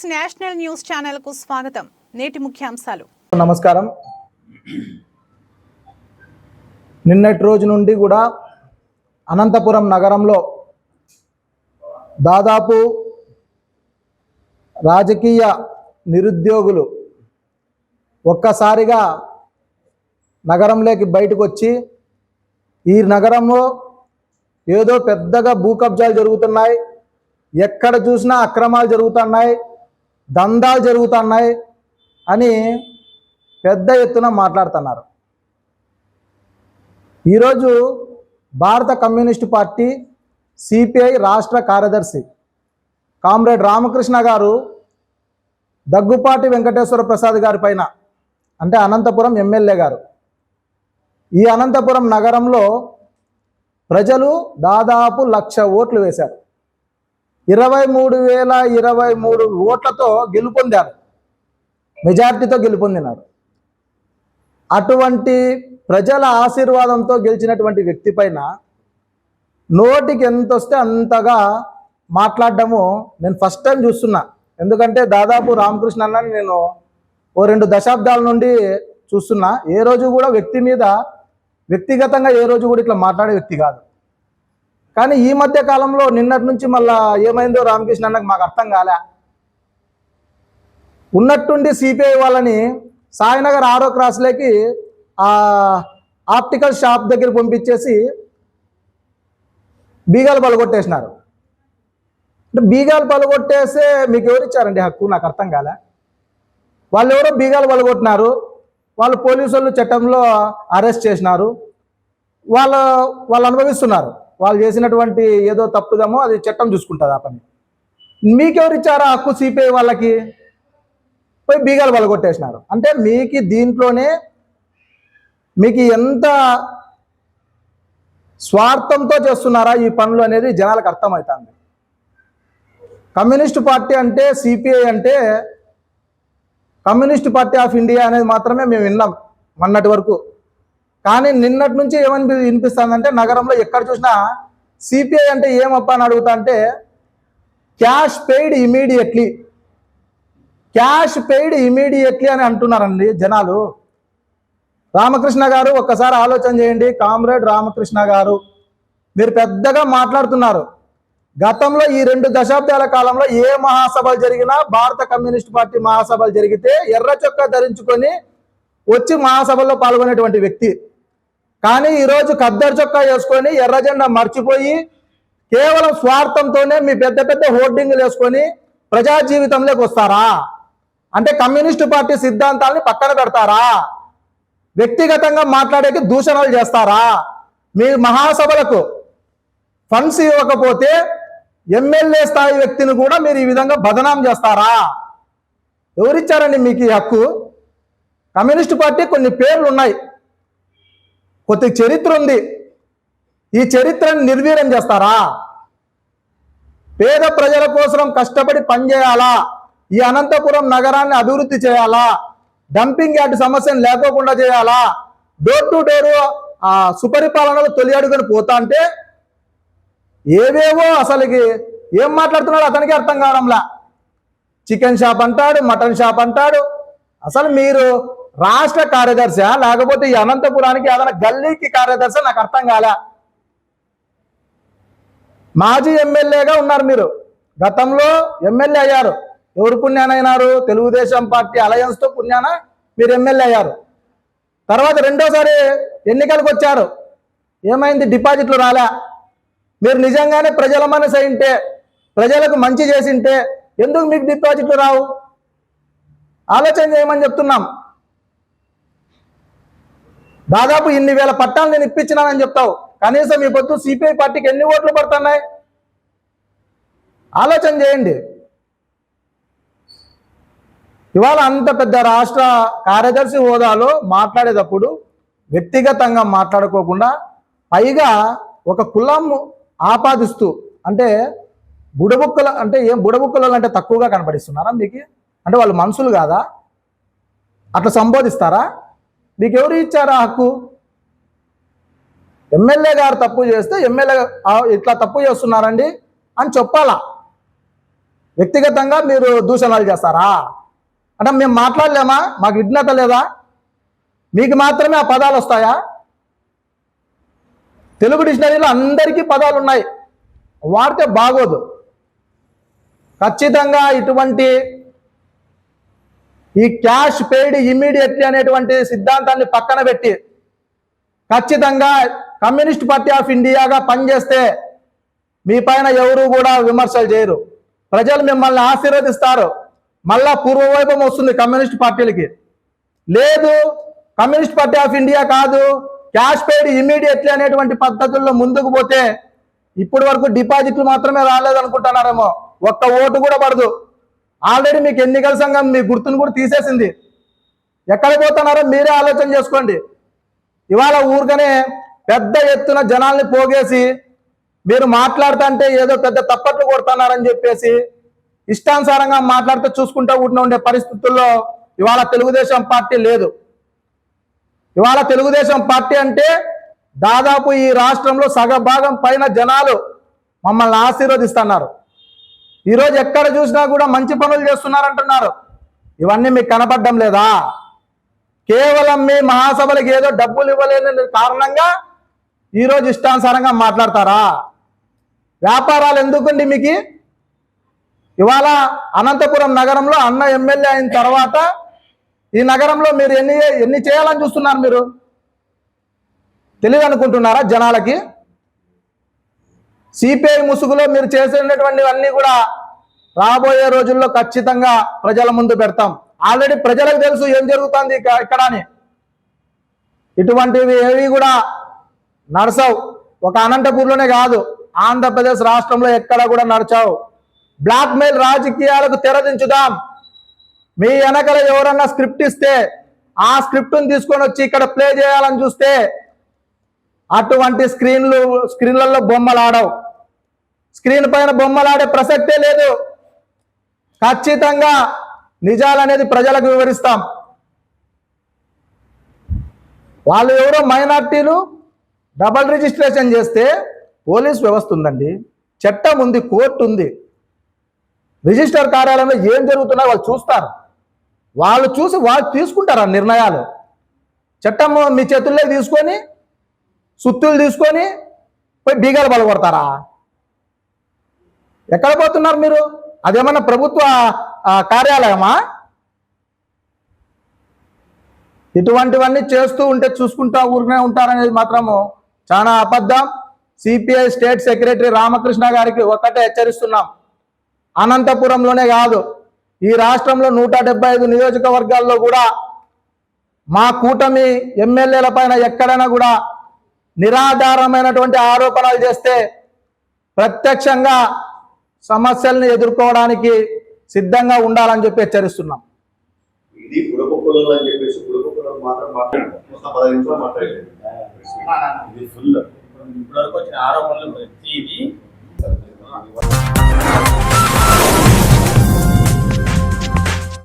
Six national news ఛానల్కు స్వాగతం. నేటి ముఖ్యాంశాలు. నమస్కారం. నిన్నటి రోజు నుండి కూడా అనంతపురం నగరంలో దాదాపు రాజకీయ నిరుద్యోగులు ఒక్కసారిగా నగరంలోకి బయటకు వచ్చి ఈ నగరంలో ఏదో పెద్దగా భూ కబ్జాలు జరుగుతున్నాయి ఎక్కడ చూసినా అక్రమాలు జరుగుతున్నాయి దందాలు జరుగుతున్నాయి అని పెద్ద ఎత్తున మాట్లాడుతున్నారు. ఈరోజు భారత కమ్యూనిస్టు పార్టీ సిపిఐ రాష్ట్ర కార్యదర్శి కామ్రేడ్ రామకృష్ణ గారు దగ్గుపాటి వెంకటేశ్వర ప్రసాద్ గారి పైన అంటే అనంతపురం ఎమ్మెల్యే గారు. ఈ అనంతపురం నగరంలో ప్రజలు దాదాపు లక్ష ఓట్లు వేశారు. ఇరవై మూడు వేల ఇరవై మూడు ఓట్లతో గెలుపొందారు. మెజార్టీతో గెలుపొందినారు. అటువంటి ప్రజల ఆశీర్వాదంతో గెలిచినటువంటి వ్యక్తి పైన నోటికి ఎంత వస్తే అంతగా మాట్లాడడము నేను ఫస్ట్ టైం చూస్తున్నా. ఎందుకంటే దాదాపు రామకృష్ణ అన్నని నేను ఓ రెండు దశాబ్దాల నుండి చూస్తున్నా. ఏ రోజు కూడా వ్యక్తి మీద వ్యక్తిగతంగా ఏ రోజు కూడా ఇట్లా మాట్లాడే వ్యక్తి కాదు. కానీ ఈ మధ్య కాలంలో నిన్నటి నుంచి మళ్ళా ఏమైందో రామకృష్ణ అన్నకు మాకు అర్థం కాలే. ఉన్నట్టుండి సిపిఐ వాళ్ళని సాయినగర్ ఆరో క్రాస్లోకి ఆ ఆప్టికల్ షాప్ దగ్గర పంపించేసి బీగాలు పలగొట్టేసినారు. అంటే బీగాలు పలగొట్టేస్తే మీకు ఎవరు ఇచ్చారండి హక్కు? నాకు అర్థం కాలే. వాళ్ళు ఎవరో బీగాలు పలగొట్టినారు. వాళ్ళు పోలీసు వాళ్ళు చట్టంలో అరెస్ట్ చేసినారు. వాళ్ళ వాళ్ళు అనుభవిస్తున్నారు. వాళ్ళు చేసినటువంటి ఏదో తప్పుదమో అది చట్టం చూసుకుంటుంది ఆ పని. మీకెవరు ఇచ్చారా హక్కు సిపిఐ వాళ్ళకి? పోయి బీగాలు పలగొట్టేసినారు. అంటే మీకు దీంట్లోనే మీకు ఎంత స్వార్థంతో చేస్తున్నారా ఈ పనులు అనేది జనాలకు అర్థమవుతుంది. కమ్యూనిస్ట్ పార్టీ అంటే సిపిఐ అంటే కమ్యూనిస్ట్ పార్టీ ఆఫ్ ఇండియా అనేది మాత్రమే మేము విన్నాం మొన్నటి వరకు. కానీ నిన్నటి నుంచి ఏమని వినిపిస్తుందంటే నగరంలో ఎక్కడ చూసినా సిపిఐ అంటే ఏమప్పా అని అడుగుతా అంటే cash paid immediately cash paid immediately అని అంటున్నారండి జనాలు. రామకృష్ణ గారు ఒక్కసారి ఆలోచన చేయండి. కామ్రేడ్ రామకృష్ణ గారు మీరు పెద్దగా మాట్లాడుతున్నారు. గతంలో ఈ రెండు దశాబ్దాల కాలంలో ఏ మహాసభలు జరిగినా భారత కమ్యూనిస్ట్ పార్టీ మహాసభలు జరిగితే ఎర్ర చొక్కా ధరించుకొని వచ్చి మహాసభల్లో పాల్గొనేటువంటి వ్యక్తి. కానీ ఈరోజు ఖద్దరు చొక్కా వేసుకొని ఎర్ర జెండా మర్చిపోయి కేవలం స్వార్థంతోనే మీ పెద్ద పెద్ద హోర్డింగ్లు వేసుకొని ప్రజా జీవితంలోకి వస్తారా? అంటే కమ్యూనిస్టు పార్టీ సిద్ధాంతాలని పక్కన పెడతారా? వ్యక్తిగతంగా మాట్లాడేకి దూషణలు చేస్తారా? మీ మహాసభలకు ఫండ్స్ ఇవ్వకపోతే ఎమ్మెల్యే స్థాయి వ్యక్తిని కూడా మీరు ఈ విధంగా బదనాం చేస్తారా? ఎవరిచ్చారండి మీకు ఈ హక్కు? కమ్యూనిస్ట్ పార్టీ కొన్ని పేర్లు ఉన్నాయి కొద్ది చరిత్ర ఉంది. ఈ చరిత్రను నిర్వీర్యం చేస్తారా? పేద ప్రజల కోసం కష్టపడి పనిచేయాలా ఈ అనంతపురం నగరాన్ని అభివృద్ధి చేయాలా? డంపింగ్ యార్డ్ సమస్యను లేకోకుండా చేయాలా? డోర్ టు డోర్ ఆ సుపరిపాలనలో తొలి అడుగుని పోతా అంటే ఏవేవో అసలుకి ఏం మాట్లాడుతున్నాడు అతనికి అర్థం కావడంలా. చికెన్ షాప్ అంటాడు మటన్ షాప్ అంటాడు. అసలు మీరు రాష్ట్ర కార్యదర్శి లేకపోతే ఈ అనంతపురానికి ఏదైనా గల్లీకి కార్యదర్శి నాకు అర్థం కాలే. మాజీ ఎమ్మెల్యేగా ఉన్నారు మీరు. గతంలో ఎమ్మెల్యే అయ్యారు. ఎవరు పుణ్యాన అయినారు? తెలుగుదేశం పార్టీ అలయన్స్తో పుణ్యాన మీరు ఎమ్మెల్యే అయ్యారు. తర్వాత రెండోసారి ఎన్నికలకు వచ్చారు. ఏమైంది? డిపాజిట్లు రాలే. మీరు నిజంగానే ప్రజల మనసు అయింటే ప్రజలకు మంచి చేసింటే ఎందుకు మీకు డిపాజిట్లు రావు? ఆలోచన చేయమని చెప్తున్నాం. దాదాపు ఇన్ని వేల పట్టాలు నేను ఇప్పించినానని చెప్తావు. కనీసం ఈ పొద్దు సిపిఐ పార్టీకి ఎన్ని ఓట్లు పడుతున్నాయి? ఆలోచన చేయండి. ఇవాళ అంత పెద్ద రాష్ట్ర కార్యదర్శి హోదాలో మాట్లాడేటప్పుడు వ్యక్తిగతంగా మాట్లాడుకోకుండా పైగా ఒక కులం ఆపాదిస్తూ అంటే బుడబుక్కల అంటే ఏం బుడబుక్కల అంటే తక్కువగా కనపడిస్తున్నారా మీకు? అంటే వాళ్ళు మనుషులు కాదా? అట్లా సంబోధిస్తారా? మీకు ఎవరు ఇచ్చారా హక్కు? ఎమ్మెల్యే గారు తప్పు చేస్తే ఎమ్మెల్యే ఇట్లా తప్పు చేస్తున్నారండి అని చెప్పాలా? వ్యక్తిగతంగా మీరు దూషణలు చేస్తారా? అంటే మేము మాట్లాడలేమా? మాకు విజ్ఞత లేదా? మీకు మాత్రమే ఆ పదాలు వస్తాయా? తెలుగు డిక్షనరీలో అందరికీ పదాలు ఉన్నాయి. వాడితే బాగోదు. ఖచ్చితంగా ఇటువంటి ఈ క్యాష్ పెయిడ్ ఇమ్మీడియట్లీ అనేటువంటి సిద్ధాంతాన్ని పక్కన పెట్టి ఖచ్చితంగా కమ్యూనిస్ట్ పార్టీ ఆఫ్ ఇండియాగా పనిచేస్తే మీ పైన ఎవరు కూడా విమర్శలు చేయరు. ప్రజలు మిమ్మల్ని ఆశీర్వదిస్తారు. మళ్ళా పూర్వవైభవం వస్తుంది కమ్యూనిస్ట్ పార్టీలకి. లేదు కమ్యూనిస్ట్ పార్టీ ఆఫ్ ఇండియా కాదు క్యాష్ పెయిడ్ ఇమీడియట్లీ అనేటువంటి పద్ధతుల్లో ముందుకు పోతే ఇప్పటి వరకు డిపాజిట్లు మాత్రమే రాలేదనుకుంటున్నారేమో. ఒక్క ఓటు కూడా పడదు. ఆల్రెడీ మీకు ఎన్నికల సంఘం మీ గుర్తును కూడా తీసేసింది. ఎక్కడ పోతున్నారో మీరే ఆలోచన చేసుకోండి. ఇవాళ ఊరికనే పెద్ద ఎత్తున జనాల్ని పోగేసి మీరు మాట్లాడుతుంటే ఏదో పెద్ద తప్పట్లు కొడుతున్నారని చెప్పేసి ఇష్టానుసారంగా మాట్లాడితే చూసుకుంటూ ఉంటూ ఉండే పరిస్థితుల్లో ఇవాళ తెలుగుదేశం పార్టీ లేదు. ఇవాళ తెలుగుదేశం పార్టీ అంటే దాదాపు ఈ రాష్ట్రంలో సగభాగం పైన జనాలు మమ్మల్ని ఆశీర్వదిస్తున్నారు. ఈరోజు ఎక్కడ చూసినా కూడా మంచి పనులు చేస్తున్నారంటున్నారు. ఇవన్నీ మీకు కనపడడం లేదా? కేవలం మీ మహాసభలకు ఏదో డబ్బులు ఇవ్వలేని కారణంగా ఈరోజు ఇష్టానుసారంగా మాట్లాడతారా? వ్యాపారాలు ఎందుకండి మీకు? ఇవాళ అనంతపురం నగరంలో అన్న ఎమ్మెల్యే అయిన తర్వాత ఈ నగరంలో మీరు ఎన్ని ఎన్ని చేయాలని చూస్తున్నారు మీరు? తెలియదు అనుకుంటున్నారా జనాలకి? సిపిఐ ముసుగులో మీరు చేసేటటువంటివన్నీ కూడా రాబోయే రోజుల్లో ఖచ్చితంగా ప్రజల ముందు పెడతాం. ఆల్రెడీ ప్రజలకు తెలుసు ఏం జరుగుతుంది ఇక్కడ అని. ఇటువంటివి ఏవి కూడా నడసవు. ఒక అనంతపూర్లోనే కాదు ఆంధ్రప్రదేశ్ రాష్ట్రంలో ఎక్కడ కూడా నడచావు. బ్లాక్ మెయిల్ రాజకీయాలకు తెరదించుదాం మీ వెనకల ఎవరన్నా స్క్రిప్ట్ ఇస్తే ఆ స్క్రిప్ట్ని తీసుకొని వచ్చి ఇక్కడ ప్లే చేయాలని చూస్తే అటువంటి స్క్రీన్లు స్క్రీన్లలో బొమ్మలు ఆడవు స్క్రీన్ పైన బొమ్మలు ఆడే ప్రసక్తే లేదు. ఖచ్చితంగా నిజాలు అనేది ప్రజలకు వివరిస్తాం. వాళ్ళు ఎవరో మైనార్టీలు డబల్ రిజిస్ట్రేషన్ చేస్తే పోలీస్ వ్యవస్థ ఉందండి. చట్టం ఉంది కోర్టు ఉంది. రిజిస్టర్ కార్యాలయంలో ఏం జరుగుతున్నా వాళ్ళు చూస్తారు. వాళ్ళు చూసి వాళ్ళు తీసుకుంటారు ఆ నిర్ణయాలు. చట్టం మీ చేతుల్లో తీసుకొని సుత్తులు తీసుకొని పోయి బీగాలు బలగొడతారా ఎక్కడ పోతున్నారు మీరు? అదేమన్నా ప్రభుత్వ కార్యాలయమా? ఇటువంటివన్నీ చేస్తూ ఉంటే చూసుకుంటా ఊరికనే ఉంటారనేది మాత్రము చాలా అబద్ధం. సిపిఐ స్టేట్ సెక్రటరీ రామకృష్ణ గారికి ఒక్కటే హెచ్చరిస్తున్నాం. అనంతపురంలోనే కాదు ఈ రాష్ట్రంలో నూట డెబ్బై ఐదు నియోజకవర్గాల్లో కూడా మా కూటమి ఎమ్మెల్యేల పైన ఎక్కడైనా కూడా నిరాధారమైనటువంటి ఆరోపణలు చేస్తే ప్రత్యక్షంగా సమస్యలను ఎదుర్కోవడానికి సిద్ధంగా ఉండాలని చెప్పి హెచ్చరిస్తున్నాం. ఇప్పటివరకు వచ్చిన ఆరోపణలు ప్రతిదీ